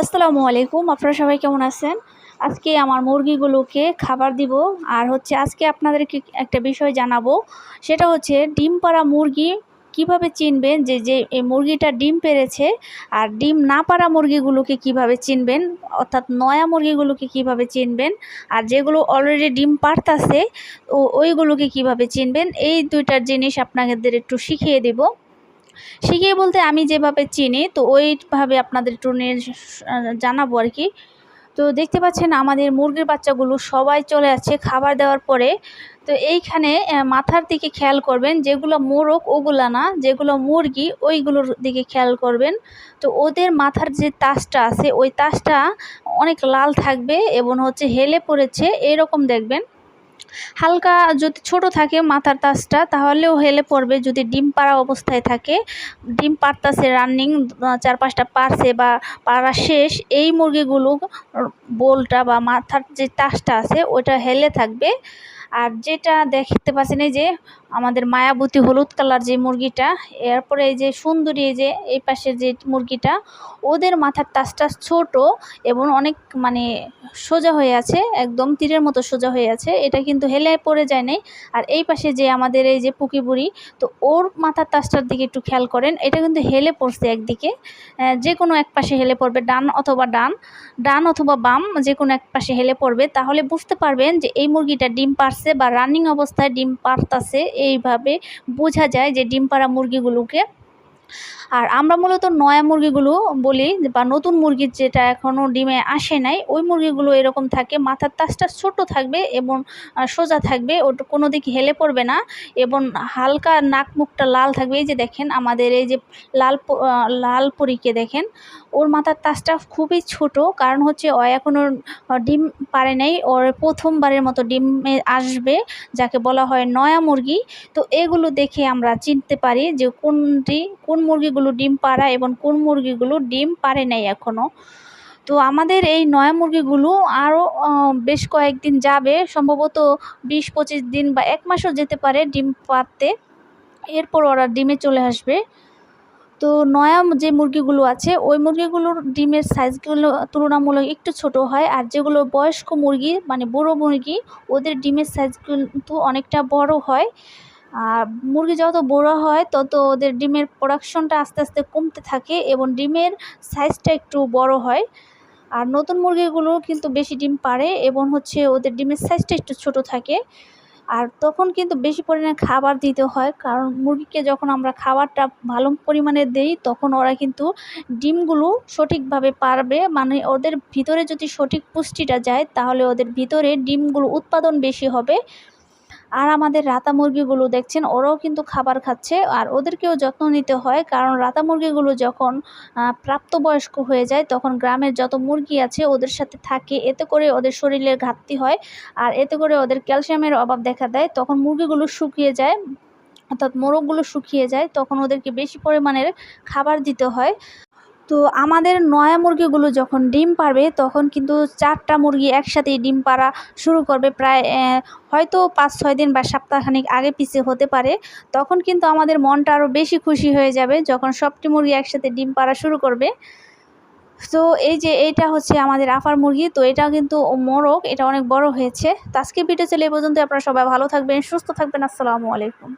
আসসালামু আলাইকুম, আপনারা সবাই কেমন আছেন? আজকে আমার মুরগিগুলোকে খাবার দিব, আর হচ্ছে আজকে আপনাদেরকে একটা বিষয় জানাব। সেটা হচ্ছে ডিম পাড়া মুরগি কীভাবে চিনবেন যে যে এই মুরগিটা ডিম পেরেছে, আর ডিম না পাড়া মুরগিগুলোকে কীভাবে চিনবেন, অর্থাৎ নয়া মুরগিগুলোকে কীভাবে চিনবেন, আর যেগুলো অলরেডি ডিম পারতাছে ও, ওইগুলোকে কীভাবে চিনবেন, এই দুইটার জিনিস আপনাদের একটু শিখিয়ে দেব। শিখিয়ে বলতে আমি যেভাবে চিনি, তো ওইভাবে আপনাদের একটু জানাব আর কি। তো দেখতে পাচ্ছেন আমাদের মুরগির বাচ্চাগুলো সবাই চলে যাচ্ছে খাবার দেওয়ার পরে। তো এইখানে মাথার দিকে খেয়াল করবেন, যেগুলো মোরগ ওগুলা না, যেগুলো মুরগি ওইগুলোর দিকে খেয়াল করবেন। তো ওদের মাথার যে তাসটা আছে, ওই তাসটা অনেক লাল থাকবে এবং হচ্ছে হেলে পড়েছে, এরকম দেখবেন। হালকা যদি ছোট থাকে মাথার তাসটা, তাহলেও হেলে পড়বে। যদি ডিম পাড়া অবস্থায় থাকে, ডিম পারতাছে রানিং চার পাঁচটা পারছে বা পাড়া শেষ, এই মুরগিগুলো বোলটা বা মাথার যে তাসটা আছে, ওটা হেলে থাকবে। আর যেটা দেখতে পাচ্ছেন এই যে আমাদের মায়াবতী হলুদ কালার যে মুরগিটা, এরপরে এই যে সুন্দরী এই যে এই পাশের যে মুরগিটা, ওদের মাথার তাসটা ছোট এবং অনেক মানে সোজা হয়ে আছে, একদম তীরের মতো সোজা হয়ে আছে, এটা কিন্তু হেলে পড়ে যায় নাই। আর এই পাশে যে আমাদের এই যে পুকি বুড়ি, তো ওর মাথার তাসটার দিকে একটু খেয়াল করেন, এটা কিন্তু হেলে পড়ছে একদিকে। যে কোনো এক পাশে হেলে পড়বে, ডান অথবা ডান ডান অথবা বাম যে কোনো এক পাশে হেলে পড়বে, তাহলে বুঝতে পারবেন যে এই মুরগিটা ডিম পারছে বা রানিং অবস্থায় ডিম পারতাছে এইভাবে বোঝা যায় যে ডিম পাড়া মুরগিগুলোকে। আর আমরা মূলত নয়া মুরগিগুলো বলি, বা নতুন মুরগির যেটা এখনও ডিমে আসে নাই, ওই মুরগিগুলো এরকম থাকে, মাথার তাসটা ছোট থাকবে এবং সোজা থাকবে, ওটা কোনো দিক হেলে পড়বে না এবং হালকা নাক মুখটা লাল থাকবে। এই যে দেখেন, আমাদের এই যে লাল লাল পরীকে দেখেন, ওর মাথার তাসটা খুবই ছোট, কারণ হচ্ছে ও এখনও ডিম পারে নাই, ওর প্রথমবারের মতো ডিমে আসবে, যাকে বলা হয় নয়া মুরগি। তো এগুলো দেখে আমরা চিনতে পারি যে কোনটি, কোন মুরগিগুলো ডিম পাড়া এবং কোন মুরগিগুলো ডিম পারে নাই এখনও তো আমাদের এই নয়া মুরগিগুলো আরও বেশ কয়েকদিন যাবে, সম্ভবত বিশ পঁচিশ দিন বা এক মাসও যেতে পারে ডিম পারতে এরপর ওরা ডিমে চলে আসবে। তো নয়া যে মুরগিগুলো আছে, ওই মুরগিগুলোর ডিমের সাইজগুলো তুলনামূলক একটু ছোট হয়, আর যেগুলো বয়স্ক মুরগি মানে বুড়ো মুরগি, ওদের ডিমের সাইজ কিন্তু অনেকটা বড় হয়। আর মুরগি যত বড়ো হয়, তত ওদের ডিমের প্রোডাকশনটা আস্তে আস্তে কমতে থাকে এবং ডিমের সাইজটা একটু বড় হয়। আর নতুন মুরগিগুলো কিন্তু বেশি ডিম পারে এবং হচ্ছে ওদের ডিমের সাইজটা একটু ছোট থাকে। আর তখন কিন্তু বেশি পরিমাণে খাবার দিতে হয়, কারণ মুরগিকে যখন আমরা খাবারটা ভালো পরিমাণে দেই, তখন ওরা কিন্তু ডিমগুলো সঠিকভাবে পারবে। মানে ওদের ভিতরে যদি সঠিক পুষ্টিটা যায়, তাহলে ওদের ভিতরে ডিমগুলো উৎপাদন বেশি হবে। আর আমাদের রাতা মুরগিগুলো দেখছেন, ওরাও কিন্তু খাবার খাচ্ছে আর ওদেরকেও যত্ন নিতে হয়। কারণ রাতা মুরগিগুলো যখন প্রাপ্তবয়স্ক হয়ে যায়, তখন গ্রামের যত মুরগি আছে ওদের সাথে থাকে। এতে করে ওদের শরীরের ঘাটতি হয় আর এতে করে ওদের ক্যালসিয়ামের অভাব দেখা দেয়। তখন মুরগিগুলো শুকিয়ে যায়, অর্থাৎ মোরগগুলো শুকিয়ে যায়, তখন ওদেরকে বেশি পরিমাণের খাবার দিতে হয়। তো আমাদের নয়া মুরগিগুলো যখন ডিম পারবে, তখন কিন্তু চারটা মুরগি একসাথেই ডিম পাড়া শুরু করবে। প্রায় হয়তো পাঁচ, ছয় দিন বা সপ্তাহখানিক আগে পিছিয়ে হতে পারে। তখন কিন্তু আমাদের মনটা আরও বেশি খুশি হয়ে যাবে যখন সবটি মুরগি একসাথে ডিম পাড়া শুরু করবে। তো এই যে এইটা হচ্ছে আমাদের আফার মুরগি, তো এটা কিন্তু মোরগ, এটা অনেক বড় হয়েছে। তো আজকে ভিডিও চলে এই পর্যন্ত আপনারা সবাই ভালো থাকবেন, সুস্থ থাকবেন। আসসালামু আলাইকুম।